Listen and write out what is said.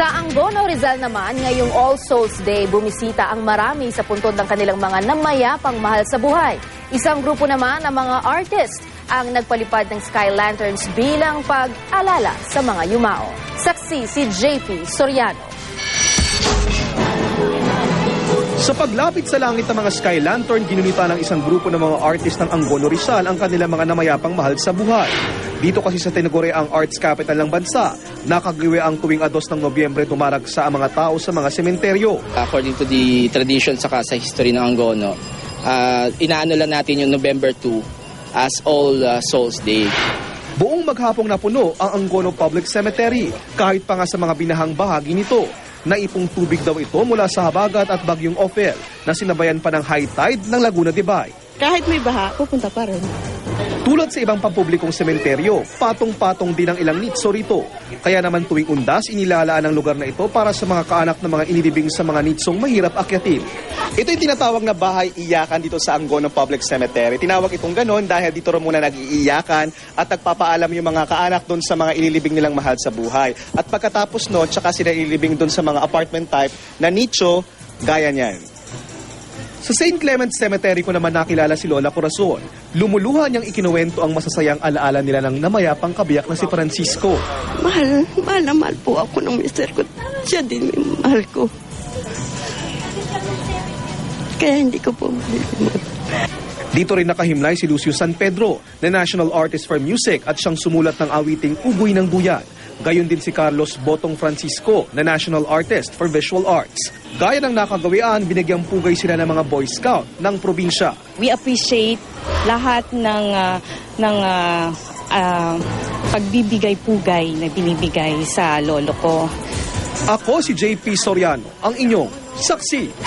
Sa Angono, Rizal naman, ngayong All Souls Day, bumisita ang marami sa puntod ng kanilang mga namayapang mahal sa buhay. Isang grupo naman ng mga artist ang nagpalipad ng Sky Lanterns bilang pag-alala sa mga yumao. Saksi si JP Soriano. Sa paglapit sa langit ng mga Sky Lantern, ginunita ng isang grupo ng mga artist ng Angono Rizal ang kanilang mga namayapang mahal sa buhay. Dito kasi sa Tinagore ang arts capital ng bansa, nakagawi ang tuwing ados ng Nobyembre tumaragsa ang mga tao sa mga sementeryo. According to the tradition saka sa history ng Angono, uh, inaano lang natin yung November 2 as All uh, Souls Day. Buong maghapong napuno ang Angono Public Cemetery, kahit pa nga sa mga binahang bahagi nito. Naipong tubig daw ito mula sa habagat at bagyong Ophel na sinabayan pa ng high tide ng Laguna de Bay. Kahit may baha, pupunta pa rin. Tulad sa ibang pampublikong sementeryo, patong-patong din ang ilang nitso rito. Kaya naman tuwing undas, inilalaan ang lugar na ito para sa mga kaanak ng mga inilibing sa mga nitsong mahirap akyatin. Ito yung tinatawag na bahay iyakan dito sa Angono Public Cemetery. Tinawag itong ganon dahil dito rin muna nag-iiyakan at nagpapaalam yung mga kaanak doon sa mga ililibing nilang mahal sa buhay. At pagkatapos noon, tsaka sila ililibing doon sa mga apartment type na nicho, gaya niyan. Sa St. Clement Cemetery ko naman nakilala si Lola Corazon. Lumuluha niyang ikinuwento ang masasayang alaala nila ng namayapang kabiyak na si Francisco. Mahal, mahal na mahal po ako ng mister ko. Siya din yung mahal ko. Kaya hindi ko po. Dito rin nakahimlay si Lucio San Pedro, na National Artist for Music at siyang sumulat ng awiting Ugoy ng Buyan. Gayon din si Carlos Botong Francisco, na National Artist for Visual Arts. Gaya ng nakagawian, binigyang pugay sila ng mga Boy Scout ng probinsya. we appreciate lahat ng ah, ng ah, ah, pagbibigay-pugay na binibigay sa lolo ko. Ako si JP Soriano, ang inyong saksi.